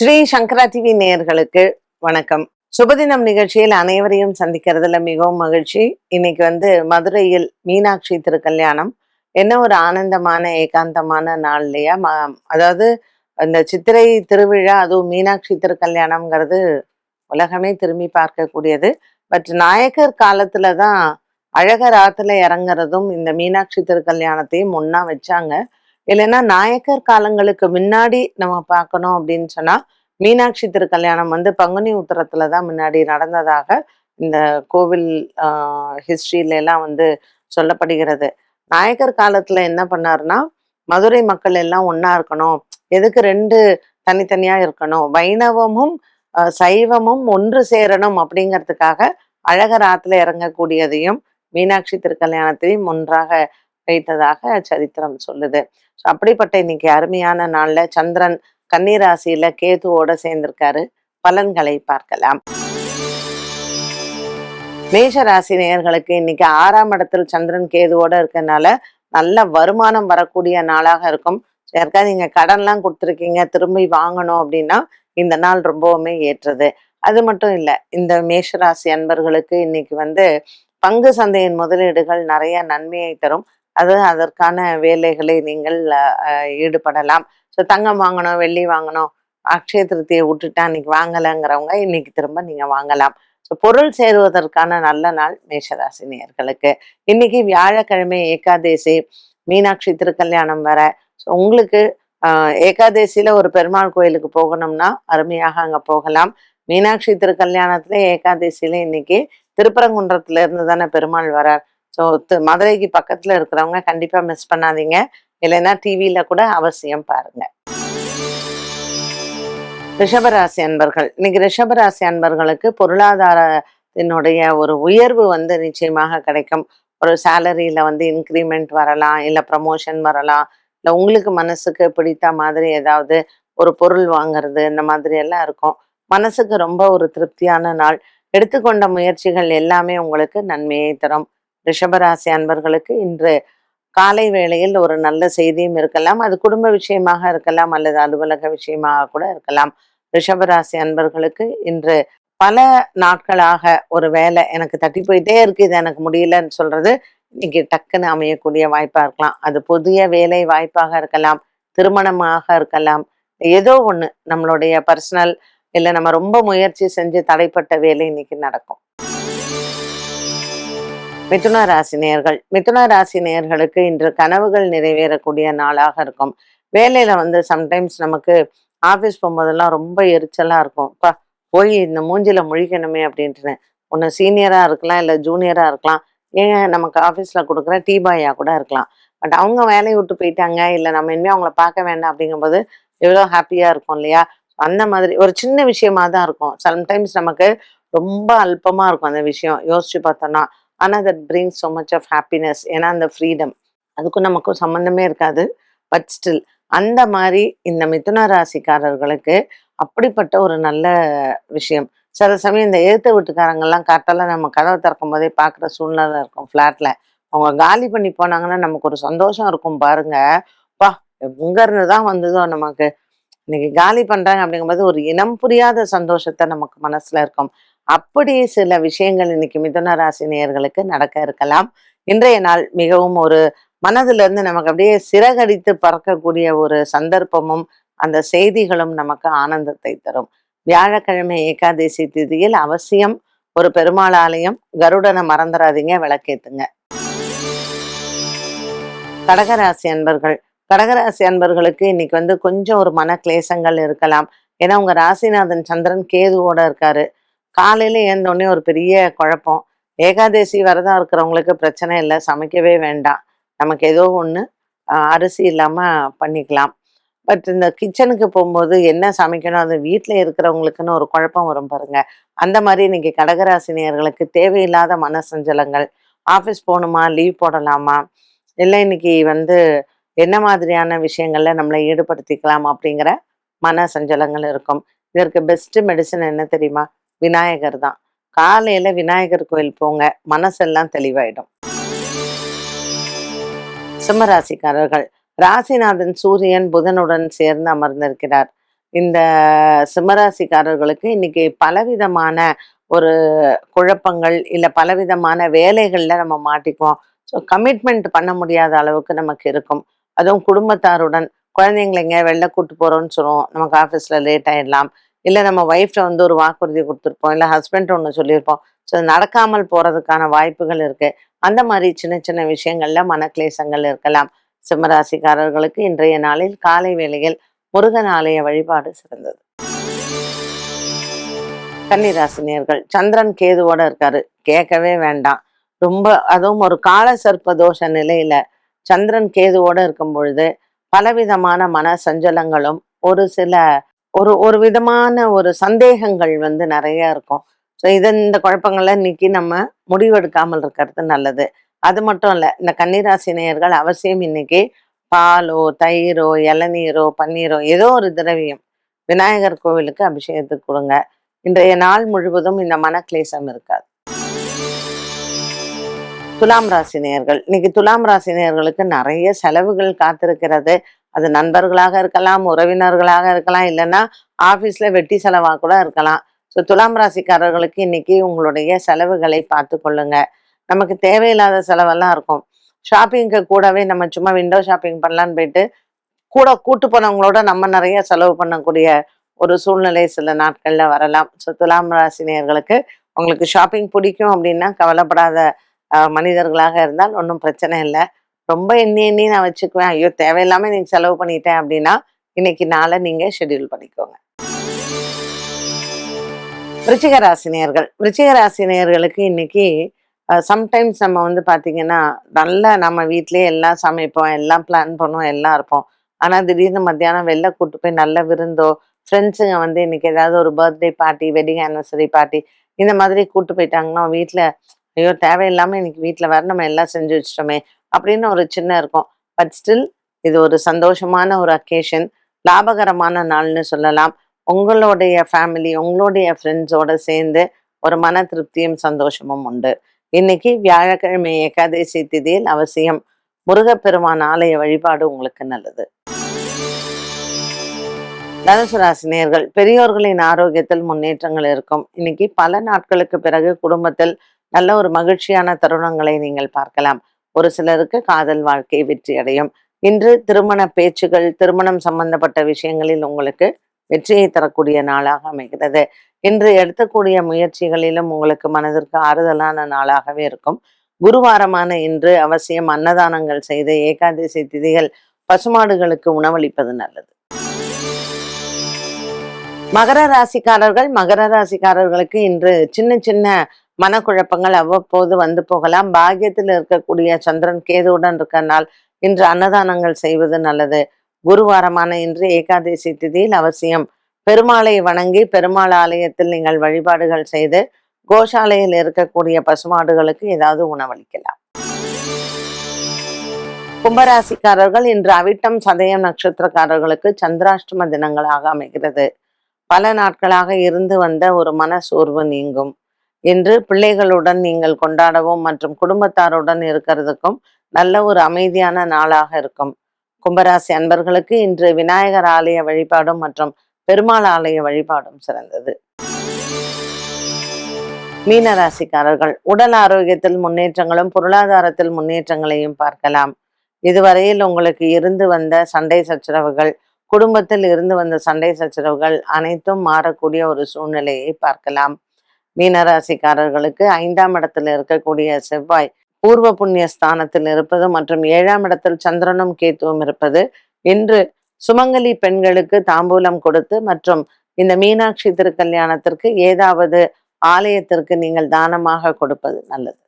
ஸ்ரீ சங்கரா TV நேயர்களுக்கு வணக்கம். சுபதினம் நிகழ்ச்சியில் அனைவரையும் சந்திக்கிறதுல மிகவும் மகிழ்ச்சி. இன்னைக்கு வந்து மதுரையில் மீனாட்சி திருக்கல்யாணம். என்ன ஒரு ஆனந்தமான ஏகாந்தமான நாள் இல்லையா? ம- அதாவது அந்த சித்திரை திருவிழா அதுவும் மீனாட்சி திருக்கல்யாணம்ங்கிறது உலகமே திரும்பி பார்க்கக்கூடியது. பட் நாயக்கர் காலத்துல தான் அழகர் ஆத்துல இறங்குறதும் இந்த மீனாட்சி திருக்கல்யாணத்தையும் முன்னா வச்சாங்க. இல்லைன்னா நாயக்கர் காலங்களுக்கு முன்னாடி நம்ம பார்க்கணும் அப்படின்னு சொன்னா மீனாட்சி திருக்கல்யாணம் வந்து பங்குனி உத்தரத்துல தான் முன்னாடி நடந்ததாக இந்த கோவில் ஹிஸ்டரியில எல்லாம் வந்து சொல்லப்படுகிறது. நாயக்கர் காலத்துல என்ன பண்ணாருன்னா மதுரை மக்கள் எல்லாம் ஒன்னா இருக்கணும். எதுக்கு ரெண்டு தனித்தனியா இருக்கணும்? வைணவமும் சைவமும் ஒன்று சேரணும் அப்படிங்கிறதுக்காக அழகர் ஆத்துல இறங்கக்கூடியதையும் மீனாட்சி திருக்கல்யாணத்தையும் ஒன்றாக வைத்ததாக சரித்திரம் சொல்லுது. ஸோ அப்படிப்பட்ட இன்னைக்கு அருமையான நாள்ல சந்திரன் கன்னிராசியில கேதுவோட சேர்ந்திருக்காரு. பலன்களை பார்க்கலாம். மேஷ ராசி நேயர்களுக்கு இன்னைக்கு ஆறாம் இடத்தில் சந்திரன் கேதுவோட இருக்கனால நல்ல வருமானம் வரக்கூடிய நாளாக இருக்கும். யாருக்காவது நீங்க கடன்லாம் கொடுத்துருக்கீங்க திரும்பி வாங்கணும் அப்படின்னா இந்த நாள் ரொம்பவுமே ஏற்றது. அது மட்டும் இல்லை இந்த மேஷராசி அன்பர்களுக்கு இன்னைக்கு வந்து பங்கு சந்தையின் முதலீடுகள் நிறைய நன்மையை தரும். அது அதற்கான வேலைகளை நீங்கள் ஈடுபடலாம். ஸோ தங்கம் வாங்கணும் வெள்ளி வாங்கணும் அக்ஷய திருத்தியை விட்டுட்டா இன்னைக்கு வாங்கலைங்கிறவங்க இன்னைக்கு திரும்ப நீங்க வாங்கலாம். ஸோ பொருள் சேருவதற்கான நல்ல நாள் மேஷராசி நேயர்களுக்கு. இன்னைக்கு வியாழக்கிழமை ஏகாதேசி மீனாட்சி திருக்கல்யாணம் வர ஸோ உங்களுக்கு ஆஹ், ஏகாதேசியில ஒரு பெருமாள் கோயிலுக்கு போகணும்னா அருமையாக அங்க போகலாம். மீனாட்சி திருக்கல்யாணத்துல ஏகாதேசியில இன்னைக்கு திருப்பரங்குன்றத்துல இருந்து தானே பெருமாள் வரார். ஸோ மதுரைக்கு பக்கத்துல இருக்கிறவங்க கண்டிப்பா மிஸ் பண்ணாதீங்க. இல்லைன்னா டிவியில கூட அவசியம் பாருங்க. ரிஷபராசி அன்பர்கள் இன்னைக்கு ரிஷபராசி அன்பர்களுக்கு பொருளாதாரத்தினுடைய ஒரு உயர்வு வந்து நிச்சயமாக கிடைக்கும். ஒரு சேலரியில வந்து இன்க்ரிமெண்ட் வரலாம் இல்லை ப்ரமோஷன் வரலாம். இல்லை உங்களுக்கு மனசுக்கு பிடித்த மாதிரி ஏதாவது ஒரு பொருள் வாங்குறது இந்த மாதிரி எல்லாம் இருக்கும். மனசுக்கு ரொம்ப ஒரு திருப்தியான நாள். எடுத்துக்கொண்ட முயற்சிகள் எல்லாமே உங்களுக்கு நன்மையை தரும். ரிஷபராசி அன்பர்களுக்கு இன்று காலை வேளையில் ஒரு நல்ல செய்தியும் இருக்கலாம். அது குடும்ப விஷயமாக இருக்கலாம் அல்லது அலுவலக விஷயமாக கூட இருக்கலாம். ரிஷபராசி அன்பர்களுக்கு இன்று பல நாட்களாக ஒரு வேலை எனக்கு தட்டி போயிட்டே இருக்கு இது எனக்கு முடியலன்னு சொல்றது இன்னைக்கு டக்குன்னு அமையக்கூடிய வாய்ப்பா இருக்கலாம். அது புதிய வேலை வாய்ப்பாக இருக்கலாம் திருமணமாக இருக்கலாம். ஏதோ ஒண்ணு நம்மளுடைய பர்சனல் இல்லை நம்ம ரொம்ப முயற்சி செஞ்சு தடைப்பட்ட வேலை இன்னைக்கு நடக்கும். மிதுன ராசி நேர்கள். மிதுன ராசி நேர்களுக்கு இன்று கனவுகள் நிறைவேறக்கூடிய நாளாக இருக்கும். வேலையில வந்து சம்டைம்ஸ் நமக்கு ஆஃபீஸ் போகும்போதெல்லாம் ரொம்ப எரிச்சலா இருக்கும். பா போய் இந்த மூஞ்சில முழிக்கணுமே அப்படின்ட்டு ஒன்று சீனியரா இருக்கலாம் இல்லை ஜூனியரா இருக்கலாம். ஏங்க நமக்கு ஆஃபீஸ்ல கொடுக்குற டீ பாயா கூட இருக்கலாம். பட் அவங்க வேலையை விட்டு போயிட்டாங்க இல்லை நம்ம இனிமேல் அவங்கள பார்க்க வேண்டாம் அப்படிங்கும்போது எவ்வளோ ஹாப்பியா இருக்கும் இல்லையா? அந்த மாதிரி ஒரு சின்ன விஷயமா தான் இருக்கும். சம்டைம்ஸ் நமக்கு ரொம்ப அல்பமா இருக்கும் அந்த விஷயம். யோசிச்சு பார்த்தோம்னா. ஆனால் that brings so much of happiness ஏன்னா அந்த ஃப்ரீடம் அதுக்கும் நமக்கும் சம்மந்தமே இருக்காது. பட் ஸ்டில் அந்த மாதிரி இந்த மிதுன ராசிக்காரர்களுக்கு அப்படிப்பட்ட ஒரு நல்ல விஷயம். சில சமயம் இந்த எழுத்த வீட்டுக்காரங்கெல்லாம் காட்டெல்லாம் நம்ம கதவை திறக்கும் போதே பார்க்குற சூழ்நிலை இருக்கும் ஃப்ளாட்டில் அவங்க காலி பண்ணி போனாங்கன்னா நமக்கு ஒரு சந்தோஷம் இருக்கும் பாருங்க. பா எங்கேருந்து தான் வந்ததோ நமக்கு. இன்னைக்கு காலி பண்ணுறாங்க அப்படிங்கும்போது ஒரு இனம் புரியாத சந்தோஷத்தை நமக்கு மனசில் இருக்கும். அப்படி சில விஷயங்கள் இன்னைக்கு மிதுன ராசி நேயர்களுக்கு நடக்க இருக்கலாம். இன்றைய நாள் மிகவும் ஒரு மனதுல இருந்து நமக்கு அப்படியே சிறகடித்து பறக்கக்கூடிய ஒரு சந்தர்ப்பமும் அந்த செய்திகளும் நமக்கு ஆனந்தத்தை தரும். வியாழக்கிழமை ஏகாதசி திதியில் அவசியம் ஒரு பெருமாள் ஆலயம். கருடனை மறந்துடாதீங்க விளக்கேத்துங்க. கடகராசி அன்பர்கள். கடகராசி அன்பர்களுக்கு இன்னைக்கு வந்து கொஞ்சம் ஒரு மன கிளேசங்கள் இருக்கலாம். ஏன்னா உங்க ராசிநாதன் சந்திரன் கேதுவோட இருக்காரு. காலையில் ஏந்தோடனே ஒரு பெரிய குழப்பம். ஏகாதசி விரதம் இருக்கிறவங்களுக்கு பிரச்சனை இல்லை சமைக்கவே வேண்டாம். நமக்கு ஏதோ ஒன்று அரிசி இல்லாமல் பண்ணிக்கலாம். பட் இந்த கிச்சனுக்கு போகும்போது என்ன சமைக்கணும் அது வீட்டில் இருக்கிறவங்களுக்குன்னு ஒரு குழப்பம் வரும் பாருங்க. அந்த மாதிரி இன்னைக்கு கடகராசினியர்களுக்கு தேவையில்லாத மன சஞ்சலங்கள் ஆஃபீஸ் போகணுமா லீவ் போடலாமா? இல்லை இன்னைக்கு வந்து என்ன மாதிரியான விஷயங்களில் நம்மளை ஈடுபடுத்திக்கலாம் அப்படிங்கிற மன சஞ்சலங்கள் இருக்கும். இதற்கு பெஸ்ட்டு மெடிசன் என்ன தெரியுமா? விநாயகர் தான். காலையில விநாயகர் கோயில் போங்க மனசெல்லாம் தெளிவாயிடும். சிம்மராசிக்காரர்கள் ராசிநாதன் சூரியன் புதனுடன் சேர்ந்து அமர்ந்திருக்கிறார். இந்த சிம்மராசிக்காரர்களுக்கு இன்னைக்கு பலவிதமான ஒரு குழப்பங்கள் இல்லை பலவிதமான வேலைகள்ல நம்ம மாட்டிக்குவோம். ஸோ கமிட்மெண்ட் பண்ண முடியாத அளவுக்கு நமக்கு இருக்கும். அதுவும் குடும்பத்தாருடன் குழந்தைங்களை எங்கேயா வெளில கூட்டு போறோம்னு சொல்லுவோம். நமக்கு ஆஃபீஸில் லேட் ஆயிடலாம். இல்லை நம்ம ஒய்ஃப்ட வந்து ஒரு வாக்குறுதி கொடுத்துருப்போம். இல்லை ஹஸ்பண்ட் ஒன்று சொல்லியிருப்போம். ஸோ நடக்காமல் போறதுக்கான வாய்ப்புகள் இருக்கு. அந்த மாதிரி சின்ன சின்ன விஷயங்கள்ல மனக்லேசங்கள் இருக்கலாம். சிம்மராசிக்காரர்களுக்கு இன்றைய நாளில் காலை வேளையில் முருகன் ஆலய வழிபாடு சிறந்தது. கன்னிராசினியர்கள் சந்திரன் கேதுவோட இருக்காரு. கேட்கவே வேண்டாம். ரொம்ப அதுவும் ஒரு கால சர்ப்ப தோஷ நிலையில சந்திரன் கேதுவோட இருக்கும் பொழுது பலவிதமான மன சஞ்சலங்களும் ஒரு சில ஒரு ஒரு விதமான ஒரு சந்தேகங்கள் வந்து நிறைய இருக்கும். ஸோ இதை இந்த குழப்பங்களை இன்னைக்கு நம்ம முடிவெடுக்காமல் இருக்கிறது நல்லது. அது மட்டும் இல்லை இந்த கன்னிராசி நேயர்கள் அவசியம் இன்னைக்கு பாலோ தயிரோ இளநீரோ பன்னீரோ ஏதோ ஒரு திரவியம் விநாயகர் கோவிலுக்கு அபிஷேகத்துக்கு கொடுங்க. இன்றைய நாள் முழுவதும் இந்த மனக்லேசம் இருக்காது. துலாம் ராசி நேயர்கள் இன்னைக்கு துலாம் ராசி நேயர்களுக்கு நிறைய செலவுகள் காத்திருக்கிறது. அது நண்பர்களாக இருக்கலாம் உறவினர்களாக இருக்கலாம் இல்லைன்னா ஆஃபீஸில் வெட்டி செலவாக கூட இருக்கலாம். ஸோ துலாம் ராசிக்காரர்களுக்கு இன்னைக்கு உங்களுடைய செலவுகளை பார்த்து கொள்ளுங்க. நமக்கு தேவையில்லாத செலவெல்லாம் இருக்கும். ஷாப்பிங்க்கு கூடவே நம்ம சும்மா விண்டோ ஷாப்பிங் பண்ணலான்னு போயிட்டு கூட கூட்டு போனவங்களோட நம்ம நிறைய செலவு பண்ணக்கூடிய ஒரு சூழ்நிலை சில நாட்களில் வரலாம். ஸோ துலாம் ராசினியர்களுக்கு உங்களுக்கு ஷாப்பிங் பிடிக்கும் அப்படின்னா கவலைப்படாத மனிதர்களாக இருந்தால் ஒன்றும் பிரச்சனை இல்லை. ரொம்ப எண்ணி எண்ணி நான் வச்சுக்குவேன். ஐயோ தேவையில்லாம நீங்கள் செலவு பண்ணிட்டேன் அப்படின்னா இன்னைக்கு நாளை நீங்க ஷெட்யூல் பண்ணிக்கோங்க. விருச்சிக ராசினியர்கள் விருச்சிக ராசினியர்களுக்கு இன்னைக்கு சம்டைம்ஸ் நம்ம வந்து பார்த்தீங்கன்னா நல்லா நம்ம வீட்லயே எல்லாம் சமைப்போம் எல்லாம் பிளான் பண்ணுவோம் எல்லாம் இருப்போம். ஆனால் திடீர்னு மத்தியானம் வெளில கூட்டு போய் நல்ல விருந்தோ ஃப்ரெண்ட்ஸுங்க வந்து இன்னைக்கு ஏதாவது ஒரு birthday party wedding anniversary party இந்த மாதிரி கூட்டு போயிட்டாங்கன்னா வீட்டில் ஐயோ தேவையில்லாமல் இன்னைக்கு வீட்டில் வர நம்ம எல்லாம் செஞ்சு வச்சிட்டோமே அப்படின்னு ஒரு சின்ன இருக்கும். பட் ஸ்டில் இது ஒரு சந்தோஷமான ஒரு அக்கேஷன் லாபகரமான நாள்னு சொல்லலாம். உங்களுடைய ஃபேமிலி உங்களுடைய ஃப்ரெண்ட்ஸோட சேர்ந்து ஒரு மன திருப்தியும் சந்தோஷமும் உண்டு. இன்னைக்கு வியாழக்கிழமை ஏகாதசி திதியில் அவசியம் முருகப்பெருமான் ஆலய வழிபாடு உங்களுக்கு நல்லது. தனுசு ராசினியர்கள் பெரியோர்களின் ஆரோக்கியத்தில் முன்னேற்றங்கள் இருக்கும். இன்னைக்கு பல நாட்களுக்கு பிறகு குடும்பத்தில் நல்ல ஒரு மகிழ்ச்சியான தருணங்களை நீங்கள் பார்க்கலாம். ஒரு சிலருக்கு காதல் வாழ்க்கை வெற்றி அடையும். இன்று திருமண பேச்சுகள் திருமணம் சம்பந்தப்பட்ட விஷயங்களில் உங்களுக்கு வெற்றியை தரக்கூடிய நாளாக அமைகிறது. இன்று எடுக்கக்கூடிய முயற்சிகளிலும் உங்களுக்கு மனதிற்கு ஆறுதலான நாளாகவே இருக்கும். குருவாரமான இன்று அவசியம் அன்னதானங்கள் செய்து ஏகாதசி திதிகள் பசுமாடுகளுக்கு உணவளிப்பது நல்லது. மகர ராசிக்காரர்கள் மகர ராசிக்காரர்களுக்கு இன்று சின்ன சின்ன மனக்குழப்பங்கள் அவ்வப்போது வந்து போகலாம். பாக்கியத்தில் இருக்கக்கூடிய சந்திரன் கேதுவுடன் இருக்கனால் இன்று அன்னதானங்கள் செய்வது நல்லது. குருவாரமான இன்று ஏகாதசி திதியில் அவசியம். பெருமாளை வணங்கி பெருமாள் ஆலயத்தில் நீங்கள் வழிபாடுகள் செய்து கோஷாலையில் இருக்கக்கூடிய பசுமாடுகளுக்கு ஏதாவது உணவளிக்கலாம். கும்பராசிக்காரர்கள் இன்று அவிட்டம் சதயம் நட்சத்திரக்காரர்களுக்கு சந்திராஷ்டம தினங்களாக அமைகிறது. பல நாட்களாக இருந்து வந்த ஒரு மன சோர்வு நீங்கும். இன்று பிள்ளைகளுடன் நீங்கள் கொண்டாடவும் மற்றும் குடும்பத்தாருடன் இருக்கிறதுக்கும் நல்ல ஒரு அமைதியான நாளாக இருக்கும். கும்பராசி அன்பர்களுக்கு இன்று விநாயகர் ஆலய வழிபாடும் மற்றும் பெருமாள் ஆலய வழிபாடும் சிறந்தது. மீனராசிக்காரர்கள் உடல் ஆரோக்கியத்தில் முன்னேற்றங்களும் பொருளாதாரத்தில் முன்னேற்றங்களையும் பார்க்கலாம். இதுவரையில் உங்களுக்கு இருந்து வந்த சண்டை சச்சரவுகள் குடும்பத்தில் இருந்து வந்த சண்டை சச்சரவுகள் அனைத்தும் மாறக்கூடிய ஒரு சூழ்நிலையை பார்க்கலாம். மீனராசிக்காரர்களுக்கு ஐந்தாம் இடத்தில் இருக்கக்கூடிய செவ்வாய் பூர்வ புண்ணிய ஸ்தானத்தில் இருப்பது மற்றும் ஏழாம் இடத்தில் சந்திரனும் கேத்துவும் இருப்பது. இன்று சுமங்கலி பெண்களுக்கு தாம்பூலம் கொடுத்து மற்றும் இந்த மீனாட்சி திருக்கல்யாணத்திற்கு ஏதாவது ஆலயத்திற்கு நீங்கள் தானமாக கொடுப்பது நல்லது.